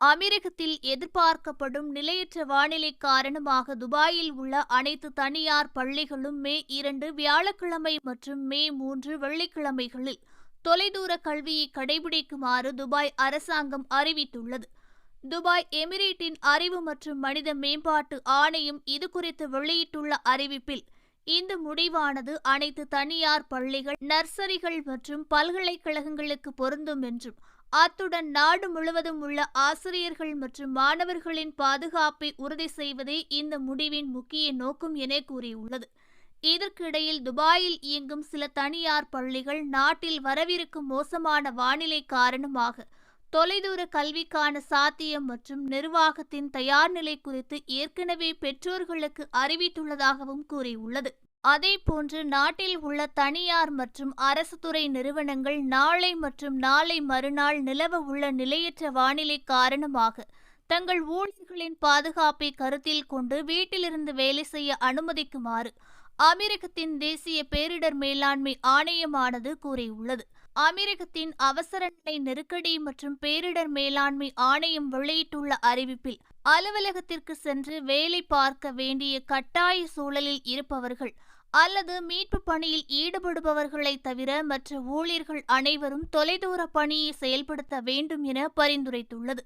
அமெரிக்கத்தில் எதிர்பார்க்கப்படும் நிலையற்ற வானிலை காரணமாக துபாயில் உள்ள அனைத்து தனியார் பள்ளிகளும் மே இரண்டு வியாழக்கிழமை மற்றும் மே மூன்று வெள்ளிக்கிழமைகளில் தொலைதூர கல்வியை கடைபிடிக்குமாறு துபாய் அரசாங்கம் அறிவித்துள்ளது. துபாய் எமிரேட்டின் அறிவு மற்றும் மனித மேம்பாட்டு ஆணையம் இதுகுறித்து வெளியிட்டுள்ள அறிவிப்பில் இந்த முடிவானது அனைத்து தனியார் பள்ளிகள் நர்சரிகள் மற்றும் பல்கலைக்கழகங்களுக்கு பொருந்தும் என்றும் அத்துடன் நாடு முழுவதும் உள்ள ஆசிரியர்கள் மற்றும் மாணவர்களின் பாதுகாப்பை உறுதி செய்வதே இந்த முடிவின் முக்கிய நோக்கம் என கூறியுள்ளது. இதற்கிடையில் துபாயில் இயங்கும் சில தனியார் பள்ளிகள் நாட்டில் வரவிருக்கும் மோசமான வானிலை காரணமாக தொலைதூர கல்விக்கான சாத்தியம் மற்றும் நிர்வாகத்தின் தயார் நிலை குறித்து ஏற்கனவே பெற்றோர்களுக்கு அறிவித்துள்ளதாகவும் கூறியுள்ளது. அதேபோன்று நாட்டில் உள்ள தனியார் மற்றும் அரசு துறை நிறுவனங்கள் நாளை மற்றும் நாளை மறுநாள் நிலவ உள்ள நிலையற்ற வானிலை காரணமாக தங்கள் ஊழியர்களின் பாதுகாப்பை கருத்தில் கொண்டு வீட்டிலிருந்து வேலை செய்ய அனுமதிக்குமாறு அமெரிக்கத்தின் தேசிய பேரிடர் மேலாண்மை ஆணையமானது கூறியுள்ளது. அமெரிக்கத்தின் அவசர நிலை நெருக்கடி மற்றும் பேரிடர் மேலாண்மை ஆணையம் வெளியிட்டுள்ள அறிவிப்பில் அலுவலகத்திற்கு சென்று வேலை பார்க்க வேண்டிய கட்டாய சூழலில் இருப்பவர்கள் அல்லது மீட்பு பணியில் ஈடுபடுபவர்களை தவிர மற்ற ஊழியர்கள் அனைவரும் தொலைதூர பணியை செயல்படுத்த வேண்டும் என பரிந்துரைத்துள்ளது.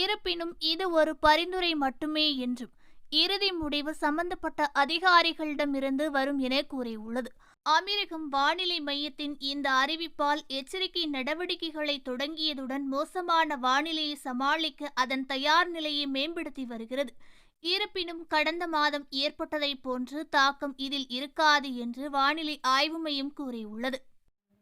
இருப்பினும் இது ஒரு பரிந்துரை மட்டுமே என்றும் இறுதி முடிவு சம்பந்தப்பட்ட அதிகாரிகளிடமிருந்து வரும் என கூறியுள்ளது. அமெரிக்கம் வானிலை மையத்தின் இந்த அறிவிப்பால் எச்சரிக்கை நடவடிக்கைகளை தொடங்கியதுடன் மோசமான வானிலையை சமாளிக்க அதன் தயார் நிலையை மேம்படுத்தி வருகிறது. இருப்பினும் கடந்த மாதம் ஏற்பட்டதைப் போன்று தாக்கம் இதில் இருக்காது என்று வானிலை ஆய்வு மையம் கூறியுள்ளது.